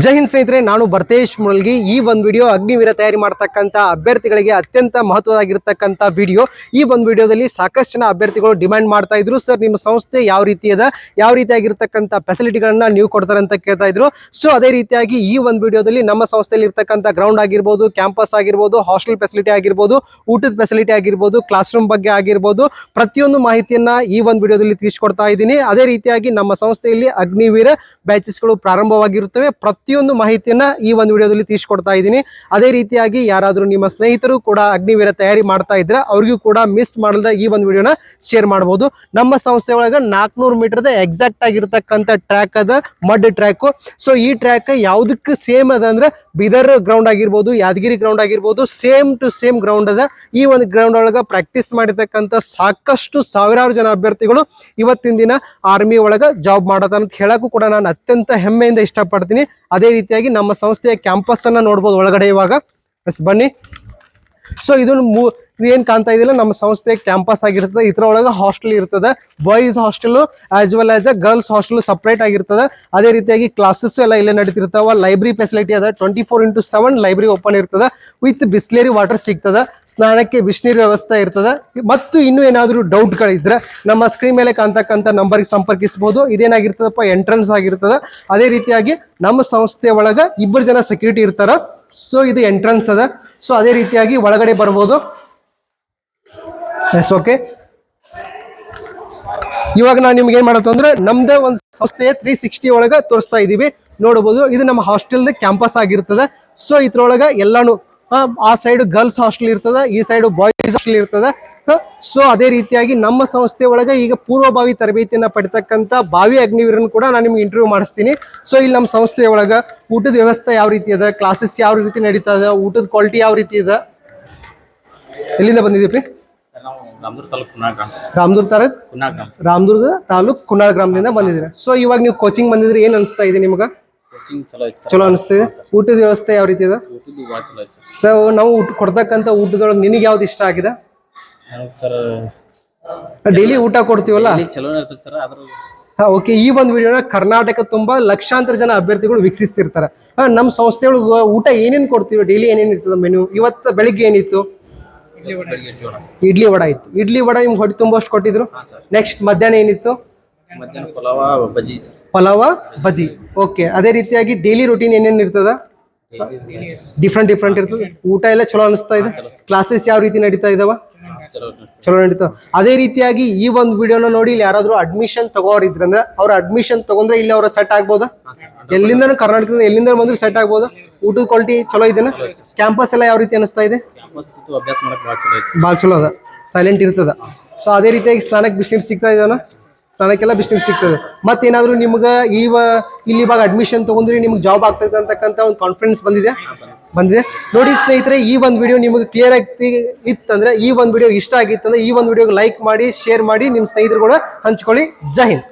ಜೈ ಹಿಂದ್ ಸ್ನೇಹಿತರೆ, ನಾನು ಬರ್ತೇಶ್ ಮುಳ್ಗಿ ಈ ಒಂದು ವಿಡಿಯೋ ಅಗ್ನಿವೀರ ತಯಾರಿ ಮಾಡ್ತಕ್ಕಂಥ ಅಭ್ಯರ್ಥಿಗಳಿಗೆ ಅತ್ಯಂತ ಮಹತ್ವದಾಗಿರ್ತಕ್ಕಂಥ ವಿಡಿಯೋ ಈ ಒಂದು ವಿಡಿಯೋದಲ್ಲಿ ಸಾಕಷ್ಟು ಜನ ಅಭ್ಯರ್ಥಿಗಳು ಡಿಮ್ಯಾಂಡ್ ಮಾಡ್ತಾ ಇದ್ರು. ಸರ್, ನಿಮ್ಮ ಸಂಸ್ಥೆ ಯಾವ ರೀತಿ ಅದ? ಯಾವ ರೀತಿಯಾಗಿರ್ತಕ್ಕಂಥ ಫೆಸಿಲಿಟಿಗಳನ್ನ ನೀವು ಕೊಡ್ತಾರೆ ಅಂತ ಕೇಳ್ತಾ ಇದ್ರು. ಸೊ ಅದೇ ರೀತಿಯಾಗಿ ಈ ಒಂದು ವಿಡಿಯೋದಲ್ಲಿ ನಮ್ಮ ಸಂಸ್ಥೆಯಲ್ಲಿ ಇರ್ತಕ್ಕಂಥ ಗ್ರೌಂಡ್ ಆಗಿರ್ಬೋದು ಕ್ಯಾಂಪಸ್ ಆಗಿರ್ಬೋದು ಹಾಸ್ಟೆಲ್ ಫೆಸಿಲಿಟಿ ಆಗಿರ್ಬೋದು, ಊಟದ ಫೆಸಿಲಿಟಿ ಆಗಿರ್ಬೋದು ಕ್ಲಾಸ್ ರೂಮ್ ಬಗ್ಗೆ ಆಗಿರ್ಬೋದು, ಪ್ರತಿಯೊಂದು ಮಾಹಿತಿಯನ್ನ ಈ ಒಂದು ವಿಡಿಯೋದಲ್ಲಿ ತಿಳಿಸ್ಕೊಡ್ತಾ ಇದ್ದೀನಿ. ಅದೇ ರೀತಿಯಾಗಿ ನಮ್ಮ ಸಂಸ್ಥೆಯಲ್ಲಿ ಅಗ್ನಿವೀರ ಬ್ಯಾಚಸ್ಗಳು ಪ್ರಾರಂಭವಾಗಿರುತ್ತವೆ. ಪ್ರತಿಯೊಂದು ಮಾಹಿತಿಯನ್ನ ಈ ಒಂದು ವಿಡಿಯೋದಲ್ಲಿ ತಿಳಿಸ್ಕೊಡ್ತಾ ಇದ್ದೀನಿ. ಅದೇ ರೀತಿಯಾಗಿ ಯಾರಾದರೂ ನಿಮ್ಮ ಸ್ನೇಹಿತರು ಕೂಡ ಅಗ್ನಿವೀರ ತಯಾರಿ ಮಾಡ್ತಾ ಇದ್ರೆ ಅವ್ರಿಗೂ ಕೂಡ ಮಿಸ್ ಮಾಡದ ಈ ಒಂದು ವಿಡಿಯೋನ ಶೇರ್ ಮಾಡಬಹುದು ನಮ್ಮ ಸಂಸ್ಥೆ ಒಳಗೆ ನಾಲ್ಕುನೂರು ಮೀಟರ್ದ ಎಕ್ಸಾಕ್ಟ್ ಆಗಿರ್ತಕ್ಕಂಥ ಟ್ರ್ಯಾಕ್ ಅದ ಮಡ್ ಟ್ರ್ಯಾಕ್ ಸೊ ಈ ಟ್ರ್ಯಾಕ್ ಯಾವುದಕ್ಕೆ ಸೇಮ್ ಅದ ಅಂದ್ರೆ ಬಿದರ್ ಗ್ರೌಂಡ್ ಆಗಿರ್ಬೋದು, ಯಾದಗಿರಿ ಗ್ರೌಂಡ್ ಆಗಿರ್ಬೋದು ಸೇಮ್ ಟು ಸೇಮ್ ಗ್ರೌಂಡ್ ಅದ. ಈ ಒಂದು ಗ್ರೌಂಡ್ ಒಳಗೆ ಪ್ರಾಕ್ಟೀಸ್ ಮಾಡಿರ್ತಕ್ಕಂಥ ಸಾಕಷ್ಟು ಸಾವಿರಾರು ಜನ ಅಭ್ಯರ್ಥಿಗಳು ಇವತ್ತಿನ ದಿನ ಆರ್ಮಿ ಒಳಗೆ ಜಾಬ್ ಮಾಡೋದಂತ ಅಂತ ಹೇಳಕ್ಕೂ ಕೂಡ ನಾನು ಅತ್ಯಂತ ಹೆಮ್ಮೆಯಿಂದ ಇಷ್ಟಪಡ್ತೀನಿ. ಅದೇ ರೀತಿಯಾಗಿ ನಮ್ಮ ಸಂಸ್ಥೆಯ ಕ್ಯಾಂಪಸ್ ಅನ್ನ ನೋಡ್ಬೋದು ಒಳಗಡೆ ಇವಾಗ. ಎಸ್, ಬನ್ನಿ. ಸೊ ಇದನ್ನು ಮೂ, ಏನ್ ಕಾಣ್ತಾ ಇದೆಯಲ್ಲ ನಮ್ಮ ಸಂಸ್ಥೆ ಕ್ಯಾಂಪಸ್ ಆಗಿರ್ತದೆ. ಇದರ ಒಳಗೆ ಹಾಸ್ಟೆಲ್ ಇರ್ತದೆ. Boys hostel as well as a girls hostel separate ಆಗಿರ್ತದೆ. ಅದೇ ರೀತಿಯಾಗಿ ಕ್ಲಾಸಸ್ ಎಲ್ಲ ಇಲ್ಲೇ ನಡೀತಿರ್ತಾವ. ಲೈಬ್ರರಿ ಫೆಸಿಲಿಟಿ ಅದ. Twenty four into seven library open ಇರ್ತದೆ. ವಿತ್ ಬಿಸ್ಲೇರಿ ವಾಟರ್ ಸಿಗ್ತದೆ. ಸ್ನಾನಕ್ಕೆ ಬಿಸಿನೀರು ವ್ಯವಸ್ಥೆ ಇರ್ತದೆ. ಮತ್ತು ಇನ್ನೂ ಏನಾದರೂ ಡೌಟ್ಗಳಿದ್ರೆ ನಮ್ಮ ಸ್ಕ್ರೀನ್ ಮೇಲೆ ಕಾಣ್ತಕ್ಕಂಥ ನಂಬರ್ಗೆ ಸಂಪರ್ಕಿಸಬಹುದು. ಇದೇನಾಗಿರ್ತದಪ್ಪ? ಎಂಟ್ರೆನ್ಸ್ ಆಗಿರ್ತದೆ. ಅದೇ ರೀತಿಯಾಗಿ ನಮ್ಮ ಸಂಸ್ಥೆ ಒಳಗೆ ಇಬ್ಬರು ಜನ ಸೆಕ್ಯೂರಿಟಿ ಇರ್ತಾರ. ಸೊ ಇದು ಎಂಟ್ರೆನ್ಸ್ ಅದ. ಸೊ ಅದೇ ರೀತಿಯಾಗಿ ಒಳಗಡೆ ಬರ್ಬೋದು. ಎಸ್ ಓಕೆ ಇವಾಗ ನಾನು ನಿಮ್ಗೆ ಏನ್ ಮಾಡತ್ತು ಅಂದ್ರೆ ನಮ್ದೇ ಒಂದು ಸಂಸ್ಥೆಯ ತ್ರೀ ಸಿಕ್ಸ್ಟಿ ಒಳಗೆ ತೋರಿಸ್ತಾ ಇದೀವಿ. ನೋಡಬಹುದು ಇದು ನಮ್ಮ ಹಾಸ್ಟೆಲ್ ಕ್ಯಾಂಪಸ್ ಆಗಿರ್ತದೆ. ಸೊ ಇದ್ರೊಳಗೆ ಎಲ್ಲಾನು ಆ, ಆ ಸೈಡ್ ಗರ್ಲ್ಸ್ ಹಾಸ್ಟೆಲ್ ಇರ್ತದೆ ಈ ಸೈಡ್ ಬಾಯ್ಸ್ ಹಾಸ್ಟೆಲ್ ಇರ್ತದೆ. ಸೊ ಅದೇ ರೀತಿಯಾಗಿ ನಮ್ಮ ಸಂಸ್ಥೆ ಒಳಗೆ ಈಗ ಪೂರ್ವಭಾವಿ ತರಬೇತಿಯನ್ನ ಪಡಿತಕ್ಕಂಥ ಭಾವಿ ಅಗ್ನಿವೀರನ್ ಕೂಡ ನಾನು ನಿಮ್ಗೆ ಇಂಟರ್ವ್ಯೂ ಮಾಡಿಸ್ತೀನಿ. ಸೊ ಇಲ್ಲಿ ನಮ್ಮ ಸಂಸ್ಥೆ ಒಳಗೆ ಊಟದ ವ್ಯವಸ್ಥೆ ಯಾವ ರೀತಿ ಇದೆ ಕ್ಲಾಸಸ್ ಯಾವ ರೀತಿ ನಡೀತಾ ಇದೆ ಊಟದ ಕ್ವಾಲಿಟಿ ಯಾವ ರೀತಿ ಇದೆ ಎಲ್ಲಿಂದ ಬಂದಿದ್ದೀವಿ. ರಾಮದುರ್ಗ ತಾಲೂಕು? ರಾಮದುರ್ಗ ತಾಲೂಕ್ ಕುನಾಳ ಗ್ರಾಮದಿಂದ ಬಂದಿದ್ದೀರಾ? ಸೊ ಇವಾಗ ನೀವು ಕೋಚಿಂಗ್ ಬಂದಿದ್ರೆ ಏನ್ ಅನಿಸ್ತಾ ಇದೆ ನಿಮ್ಗೆ? ಚಲೋ ಅನಿಸ್ತಿದೆ? ಊಟದ ವ್ಯವಸ್ಥೆ ಯಾವ ರೀತಿ ಇದೆ? ಸರ್. ಸೊ ನಾವು ಊಟ ಕೊಡ್ತಕ್ಕಂಥ ಊಟದೊಳಗೆ ನಿನಗೆ ಯಾವ್ದು ಇಷ್ಟ ಆಗಿದೆ? ಸರ್. ಡೈಲಿ ಊಟ ಕೊಡ್ತೀವಲ್ಲ? ಇಲ್ಲಿ ಚಲೋ ಇರ್ತೈತೆ ಸರ್ ಅದ್ರ ಹಾ ಓಕೆ ಈ ಒಂದು ವಿಡಿಯೋನ ಕರ್ನಾಟಕ ತುಂಬಾ ಲಕ್ಷಾಂತರ ಜನ ಅಭ್ಯರ್ಥಿಗಳು ವೀಕ್ಷಿಸ್ತಿರ್ತಾರೆ. ಹಾ ನಮ್ಮ ಸಂಸ್ಥೆಯೊಳಗೆ ಊಟ ಏನೇನು ಕೊಡ್ತೀವಿ? ಡೈಲಿ ಏನೇನು ಇರ್ತದೆ ಮೆನು ಇವತ್ತು ಬೆಳಿಗ್ಗೆ ಏನಿತ್ತು? ಇಡ್ಲಿ ವಡ ಇತ್ತು. ಇಡ್ಲಿ ವಡ ನಿಮ್ಗೆ ಹೊಟ್ಟೆ ತುಂಬಷ್ಟು ಕೊಟ್ಟಿದ್ರು. ನೆಕ್ಸ್ಟ್ ಮಧ್ಯಾಹ್ನ ಏನಿತ್ತು? ಮಧ್ಯಾಹ್ನ ಪಲಾವ ಸರ್ ಪಲಾವ ಬಜಿ ಓಕೆ ಅದೇ ರೀತಿಯಾಗಿ ಡೈಲಿ ರೂಟೀನ್ ಏನೇನು ಇರ್ತದ? ಡಿಫ್ರೆಂಟ್ ಡಿಫ್ರೆಂಟ್ ಇರ್ತದೆ? ಊಟ ಎಲ್ಲ ಚಲೋ ಅನಿಸ್ತಾ ಇದೆ? ಕ್ಲಾಸಸ್ ಯಾವ ರೀತಿ ನಡೀತಾ ಇದಾವ? ಚಲೋ. ನಡೀತಾವ ಅದೇ ರೀತಿಯಾಗಿ ಈ ಒಂದು ವಿಡಿಯೋನ ನೋಡಿ ಇಲ್ಲಿ ಯಾರಾದ್ರೂ ಅಡ್ಮಿಷನ್ ತಗೋರಿದ್ರಂದ್ರೆ ಅವ್ರ ಅಡ್ಮಿಷನ್ ತಗೊಂಡ್ರೆ ಇಲ್ಲಿ ಅವ್ರ ಸೆಟ್ ಆಗ್ಬೋದಾ? ಎಲ್ಲಿಂದ ಕರ್ನಾಟಕದಿಂದ ಎಲ್ಲಿಂದ ಬಂದ್ರು ಸೆಟ್ ಆಗ್ಬೋದಾ? ಊಟದ ಕ್ವಾಲಿಟಿ ಚಲೋ ಇದೆನಾ? ಕ್ಯಾಂಪಸ್ ಎಲ್ಲ ಯಾವ ರೀತಿ ಅನಿಸ್ತಾ ಇದೆ? ಭಾಳ ಚಲೋ ಅದ. ಸೈಲೆಂಟ್ ಇರ್ತದ. ಸೊ ಅದೇ ರೀತಿಯಾಗಿ ಸ್ನಾನಕ್ಕೆ ಬಿಸಿನೀರು ಸಿಗ್ತಾ ಇದೆಯಲ್ಲ ಸ್ನಾನಕ್ಕೆಲ್ಲ ಬಿಸ್ನೆಸ್ ಸಿಗ್ತದೆ. ಮತ್ತೇನಾದ್ರೂ ನಿಮ್ಗೆ ಈವ ಇಲ್ಲಿ ಇವಾಗ ಅಡ್ಮಿಷನ್ ತಗೊಂಡ್ರೆ ನಿಮ್ಗೆ ಜಾಬ್ ಆಗ್ತದೆ ಅಂತಕ್ಕಂಥ ಒಂದು ಕಾನ್ಫಿಡೆನ್ಸ್ ಬಂದಿದೆ ಬಂದಿದೆ. ನೋಡಿ ಸ್ನೇಹಿತರೆ, ಈ ಒಂದು ವಿಡಿಯೋ ನಿಮಗೆ ಕ್ಲಿಯರ್ ಆಗಿ ಇತ್ತಂದ್ರೆ, ಈ ಒಂದು ವಿಡಿಯೋ ಇಷ್ಟ ಆಗಿತ್ತಂದ್ರೆ, ಈ ಒಂದು ವಿಡಿಯೋಗೆ ಲೈಕ್ ಮಾಡಿ ಶೇರ್ ಮಾಡಿ ನಿಮ್ಮ ಸ್ನೇಹಿತರು ಕೂಡ ಹಂಚ್ಕೊಳ್ಳಿ. ಜೈ ಹಿಂದ್.